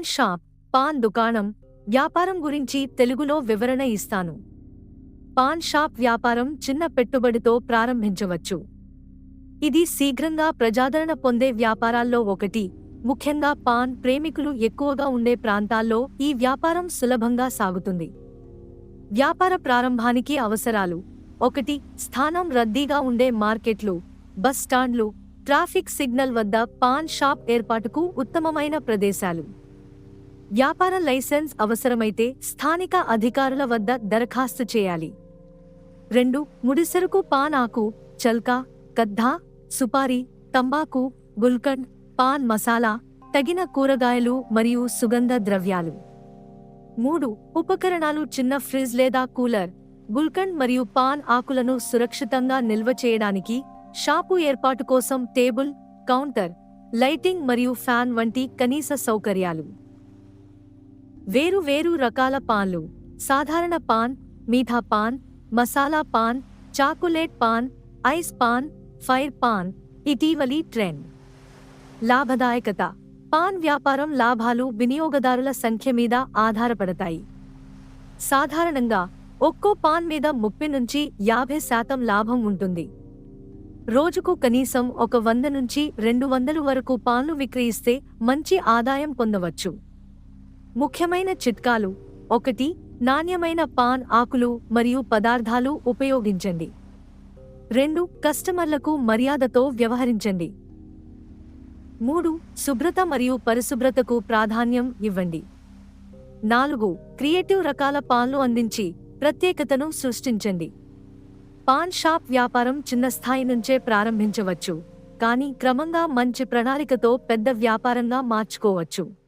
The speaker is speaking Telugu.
పాన్ షాప్ పాన్ దుకాణం వ్యాపారం గురించి తెలుగులో వివరణ ఇస్తాను. పాన్ షాప్ వ్యాపారం చిన్న పెట్టుబడితో ప్రారంభించవచ్చు. ఇది శీఘ్రంగా ప్రజాదరణ పొందే వ్యాపారాల్లో ఒకటి. ముఖ్యంగా పాన్ ప్రేమికులు ఎక్కువగా ఉండే ప్రాంతాల్లో ఈ వ్యాపారం సులభంగా సాగుతుంది. వ్యాపార ప్రారంభానికి అవసరాలు. ఒకటి స్థానం రద్దీగా ఉండే మార్కెట్లు బస్ స్టాండ్లు ట్రాఫిక్ సిగ్నల్ వద్ద పాన్ షాప్ ఏర్పాటుకు ఉత్తమమైన ప్రదేశాలు. వ్యాపార లైసెన్స్ అవసరమైతే స్థానిక అధికారుల వద్ద దరఖాస్తు చేయాలి. రెండు ముడిసరుకు పాన్ ఆకు చల్కా కద్దా సుపారీ తంబాకు గుల్కండ్ పాన్ మసాలా తగిన కూరగాయలు మరియు సుగంధ ద్రవ్యాలు. మూడు ఉపకరణాలు చిన్న ఫ్రిజ్ లేదా కూలర్ గుల్కండ్ మరియు పాన్ ఆకులను సురక్షితంగా నిల్వ చేయడానికి షాపు ఏర్పాటు కోసం టేబుల్ కౌంటర్ లైటింగ్ మరియు ఫ్యాన్ వంటి కనీస సౌకర్యాలు. వేరు వేరు రకాల పాన్లు. సాధారణ పాన్ మీఠా paan masala paan chocolate paan ice paan fire paan ఇటీవలి ట్రెండ్. లాభదాయకత. పాన్ వ్యాపారం లాభాలు వినియోగదారుల సంఖ్య మీద ఆధారపడతాయి. సాధారణంగా ఒక్కో పాన్ మీద ముప్పై నుంచి యాభై శాతం లాభం ఉంటుంది. రోజుకు కనీసం ఒక వంద నుంచి రెండు వందలు వరకు పాన్లు విక్రయిస్తే మంచి ఆదాయం పొందవచ్చు. ముఖ్యమైన చిట్కాలు. ఒకటి నాణ్యమైన పాన్ ఆకులు మరియు పదార్థాలు ఉపయోగించండి. రెండు కస్టమర్లకు మర్యాదతో వ్యవహరించండి. మూడు శుభ్రత మరియు పరిశుభ్రతకు ప్రాధాన్యం ఇవ్వండి. నాలుగు క్రియేటివ్ రకాల పాన్లు అందించి ప్రత్యేకతను సృష్టించండి. పాన్ షాప్ వ్యాపారం చిన్న స్థాయి నుంచే ప్రారంభించవచ్చు కానీ క్రమంగా మంచి ప్రణాళికతో పెద్ద వ్యాపారంగా మార్చుకోవచ్చు.